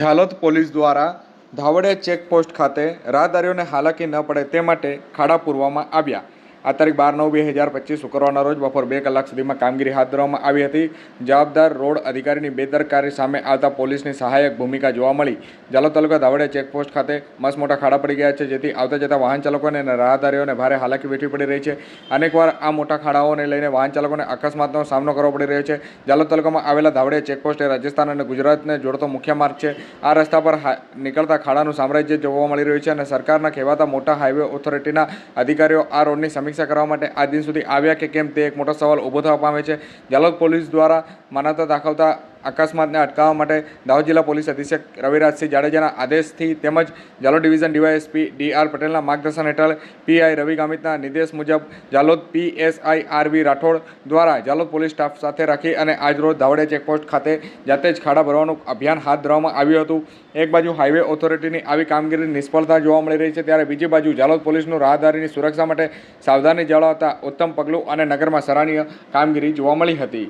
હાલોદ police દ્વારા ધાવડે checkpost ખાતે રાહદારીઓને હાલાકી ન પડે તે માટે ખાડા પૂરવામાં આવ્યા. આ તારીખ બાર નવ બે હજાર પચીસ શુક્રવારના રોજ બપોર બે કલાક સુધીમાં કામગીરી હાથ ધરવામાં આવી હતી. જવાબદાર રોડ અધિકારીની બેદરકારી સામે આવતા પોલીસની સહાયક ભૂમિકા જોવા મળી. જાલોદ તાલુકા ધાવડિયા ચેકપોસ્ટ ખાતે મસ્ત મોટા ખાડા પડી ગયા છે, જેથી આવતા જતા વાહન ચાલકોને અને રાહદારીઓને ભારે હાલાકી વેઠવી પડી રહી છે. અનેકવાર આ મોટા ખાડાઓને લઈને વાહન ચાલકોને અકસ્માતનો સામનો કરવો પડી રહ્યો છે. જાલોદ તાલુકામાં આવેલા ધાવડિયા ચેકપોસ્ટ એ રાજસ્થાન અને ગુજરાતને જોડતો મુખ્ય માર્ગ છે. આ રસ્તા પર નીકળતા ખાડાનું સામ્રાજ્ય જોવા મળી રહ્યું છે અને સરકારના કહેવાતા મોટા હાઈવે ઓથોરિટીના અધિકારીઓ આ રોડની સમીક્ષા કરવા માટે આ દિન સુધી આવ્યા કે કેમ તે એક મોટો સવાલ ઊભો થવા પામે છે. જાલોદ પોલીસ દ્વારા માનવતા દાખવતા અકસ્માતને અટકાવવા માટે દાહોદ જિલ્લા પોલીસ અધિક્ષક રવિરાજસિંહ જાડેજાના આદેશથી તેમજ Jhalod division DYSP D R પટેલના માર્ગદર્શન હેઠળ પીઆઈ રવિ ગામિતના નિર્દેશ મુજબ જાલોદ પીએસઆઈ આરવી રાઠોડ દ્વારા જાલોદ પોલીસ સ્ટાફ સાથે રાખી અને આજરોજ ધાવડે ચેકપોસ્ટ ખાતે જાતે જ ખાડા ભરવાનું અભિયાન હાથ ધરવામાં આવ્યું હતું. એક બાજુ હાઈવે ઓથોરિટીની આવી કામગીરી નિષ્ફળતા જોવા મળી રહી છે, ત્યારે બીજી બાજુ જાલોદ પોલીસનું રાહદારીની સુરક્ષા માટે સાવધાની જાળવતા ઉત્તમ પગલું અને નગરમાં સરાહનીય કામગીરી જોવા મળી હતી.